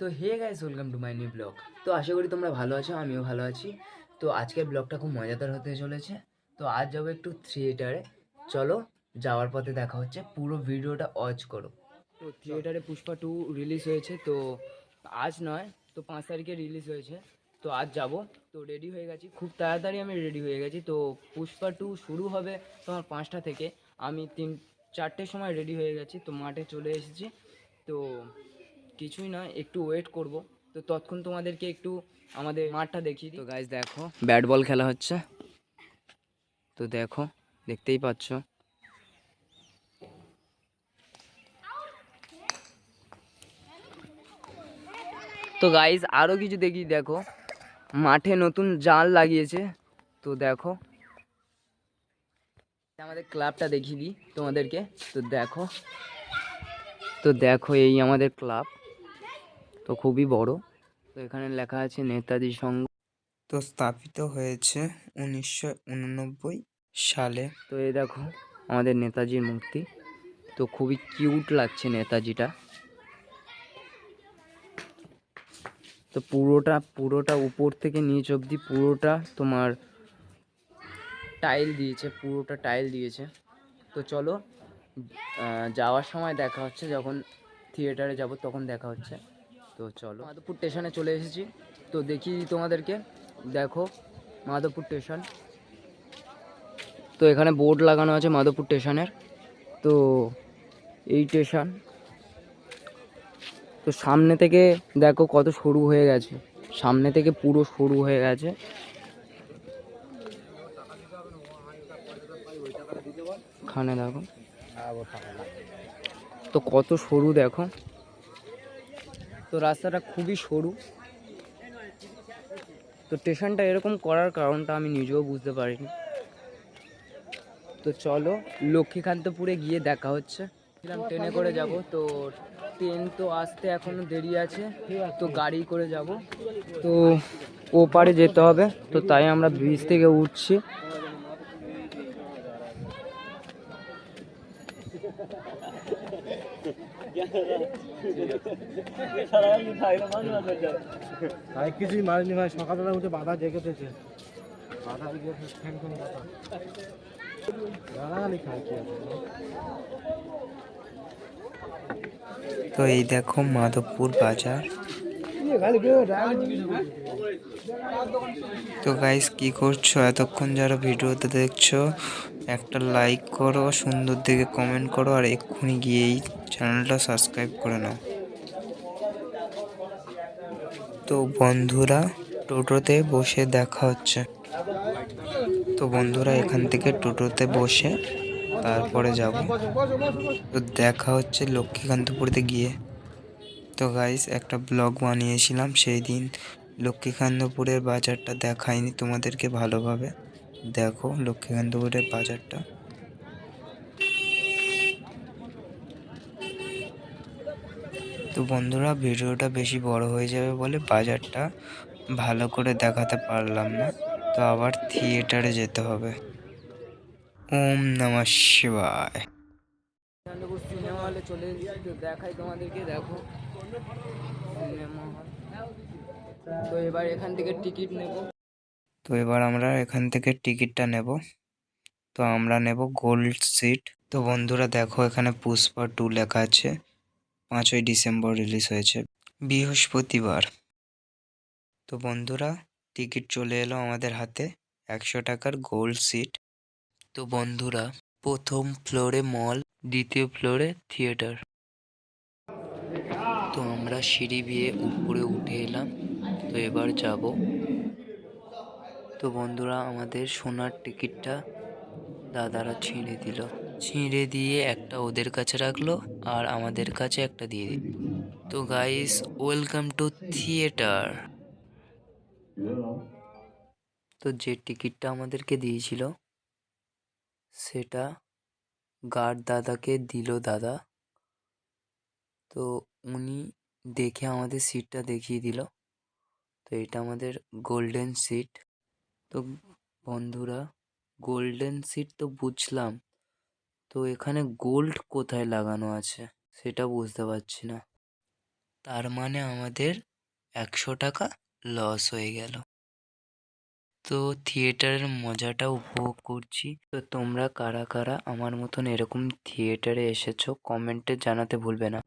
তো hey guys welcome to my new blog তো আশা করি তোমরা ভালো আছো, আমিও ভালো আছি। তো আজকের ব্লগটা খুব মজাদার হতে চলেছে। তো আজ যাব একটু থিয়েটারে চলো, যাওয়ার পথে দেখা হচ্ছে। পুরো ভিডিওটা ওয়াচ করো। তো থিয়েটারে পুষ্পা টু রিলিজ হয়েছে, তো আজ নয়, তো পাঁচ তারিখে রিলিজ হয়েছে। তো আজ যাব। তো রেডি হয়ে গেছি, খুব তাড়াতাড়ি আমি রেডি হয়ে গেছি। তো পুষ্পা টু শুরু হবে তোমার পাঁচটা থেকে। আমি তিন, চারটের সময় রেডি হয়ে গেছি, তো মাঠে চলে এসেছি। তো কিছুই নয়, একটু ওয়েট করব। তো তৎক্ষণ তোমাদেরকে একটু আমাদের মাঠটা দেখি তো গাইজ দেখো ব্যাট বল খেলা হচ্ছে। তো দেখো, দেখতেই পাচ্ছ। তো গাইজ আরও কিছু দেখি, দেখো। মাঠে নতুন জাল লাগিয়েছে। তো দেখো, আমাদের ক্লাবটা দেখিয়ে দিই তোমাদেরকে। তো দেখো তো দেখো, এই আমাদের ক্লাব তো খুবই বড়। তো এখানে লেখা আছে নেতাজি সংঘ। তো স্থাপিত হয়েছে উনিশশো উননব্বই সালে। তো এই দেখো আমাদের নেতাজির মূর্তি। তো খুবই কিউট লাগছে নেতাজিটা। তো পুরোটা পুরোটা উপর থেকে নিচ অবধি পুরোটা তোমার টাইল দিয়েছে পুরোটা টাইল দিয়েছে। তো চলো যাওয়ার সময় দেখা হচ্ছে যখন থিয়েটারে যাব তখন দেখা হচ্ছে। তো চলো। মাধবপুর স্টেশনে চলে এসেছি। তো দেখি তোমাদেরকে। দেখো, মাধবপুর স্টেশন। তো এখানে বোর্ড লাগানো আছে মাধবপুর স্টেশনের। তো এই স্টেশন। তো সামনে থেকে দেখো কত সরু হয়ে গেছে। সামনে থেকে পুরো সরু হয়ে গেছে। এখানে দেখো। তো কত সরু দেখো। তো রাস্তাটা খুবই সরু। তো স্টেশনটা এরকম করার কারণটা আমি নিজেও বুঝতে পারিনি। তো চলো, লক্ষ্মীকান্তপুরে গিয়ে দেখা হচ্ছে। ট্রেনে করে যাব। তো ট্রেন তো আসতে এখনও দেরি আছে। তো গাড়ি করে যাব। তো ওপারে যেতে হবে। তো তাই আমরা ব্রিজ থেকে উঠছি। ভাই কিছুই মারিনি ভাই সকালবেলা উঠে বাধা জেগেতেছে বাধা ফ্যান কথা কি তো এই দেখো মাধবপুর বাজার। তো গাইস কি করছ? এতক্ষণ যারা ভিডিওতে দেখছ একটা লাইক করো, সুন্দর দেখে কমেন্ট করো, আর এক্ষুনি গিয়েই চ্যানেলটা সাবস্ক্রাইব করে নাও। তো বন্ধুরা, টোটোতে বসে দেখা হচ্ছে। তো বন্ধুরা, এখান থেকে টোটোতে বসে তারপরে যাব। তো দেখা হচ্ছে লক্ষ্মীকান্তপুরতে গিয়ে। তো গাইস একটা ব্লগ বানিয়েছিলাম, সেই দিন লক্ষ্মীকান্তপুরের বাজারটা দেখাইনি তোমাদেরকে ভালোভাবে। দেখো লক্ষ্মীকান্তপুরের বাজারটা। তো বন্ধুরা, ভিডিওটা বেশি বড় হয়ে যাবে বলে বাজারটা ভালো করে দেখাতে পারলাম না। তো আবার থিয়েটারে যেতে হবে। ওম নমঃ শিবায়। চলে দেখো। তো এবার এখান থেকে টিকিট নেব। তো এবার আমরা এখান থেকে টিকিটটা নেব। তো আমরা নেব গোল্ড সিট। তো বন্ধুরা দেখো এখানে পুষ্পা টু লেখা আছে। পাঁচই ডিসেম্বর রিলিজ হয়েছে। বৃহস্পতিবার। তো বন্ধুরা টিকিট চলে এলো আমাদের হাতে। একশো টাকার গোল্ড সিট। তো বন্ধুরা প্রথম ফ্লোরে মল, দ্বিতীয় ফ্লোরে থিয়েটার। তো আমরা সিঁড়ি বিয়ে উপরে উঠে এলাম। তো এবার যাব তো বন্ধুরা, আমাদের সোনার টিকিটটা দাদারা ছিঁড়ে দিল। ছিঁড়ে দিয়ে একটা ওদের কাছে রাখল আর আমাদের কাছে একটা দিয়ে দিল। তো গাইস ওয়েলকাম টু থিয়েটার তো যে টিকিটটা আমাদেরকে দিয়েছিল, সেটা গার্ড দাদাকে দিল দাদা। তো উনি দেখে আমাদের সিটটা দেখিয়ে দিল। তো এটা আমাদের গোল্ডেন সিট তো বন্ধুরা গোল্ডেন সিট তো বুঝলাম। তো এখানে গোল্ড কোথায় লাগানো আছে সেটা বুঝতে পারছি না। তার মানে আমাদের একশো টাকা লস হয়ে গেল। তো থিয়েটারের মজাটা উপভোগ করছি। তো তোমরা কারা কারা আমার মতন এরকম থিয়েটারে এসেছ কমেন্টে জানাতে ভুলবে না।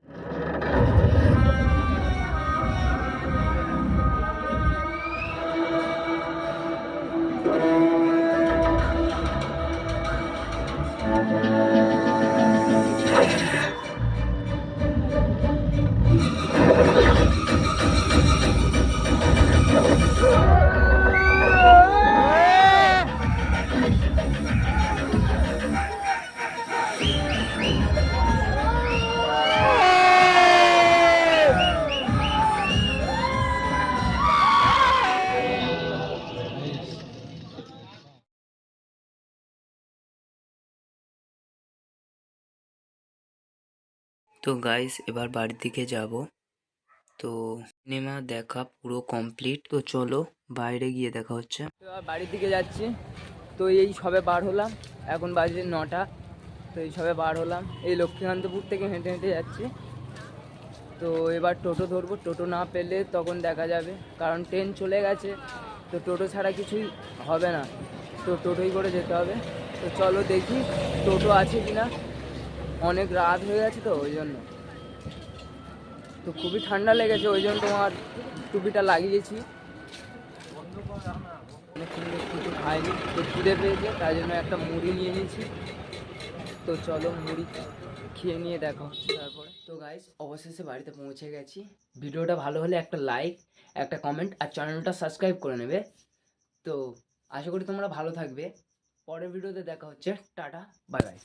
তো গাইস এবার বাড়ির দিকে যাব। তো সিনেমা দেখা পুরো কমপ্লিট তো চলো বাইরে গিয়ে দেখা হচ্ছে। বাড়ির দিকে যাচ্ছি। তো এই সবে বার হলাম। এখন বাজে নটা। তো এই সবে বার হলাম। এই লক্ষ্মীকান্তপুর থেকে হেঁটে হেঁটে যাচ্ছি। তো এবার টোটো ধরবো। টোটো না পেলে তখন দেখা যাবে। কারণ ট্রেন চলে গেছে। তো টোটো ছাড়া কিছুই হবে না। তো টোটোই করে যেতে হবে। তো চলো দেখি টোটো আছে কি না অনেক রাত হয়ে গেছে তো, ওই জন্য। তো খুবই ঠান্ডা লেগেছে, ওই জন্য তোমার টুপিটা লাগিয়েছি। কিছু খাইনি, তো খিদে পেয়েছে, তাই জন্য একটা মুড়ি নিয়ে নিয়েছি। তো চলো মুড়ি খেয়ে নিয়ে দেখা তারপরে। তো গাইস অবশেষে বাড়িতে পৌঁছে গেছি। ভিডিওটা ভালো হলে একটা লাইক একটা কমেন্ট আর চ্যানেলটা সাবস্ক্রাইব করে নেবে। তো আশা করি তোমরা ভালো থাকবে। পরের ভিডিওতে দেখা হচ্ছে। Tata bye bye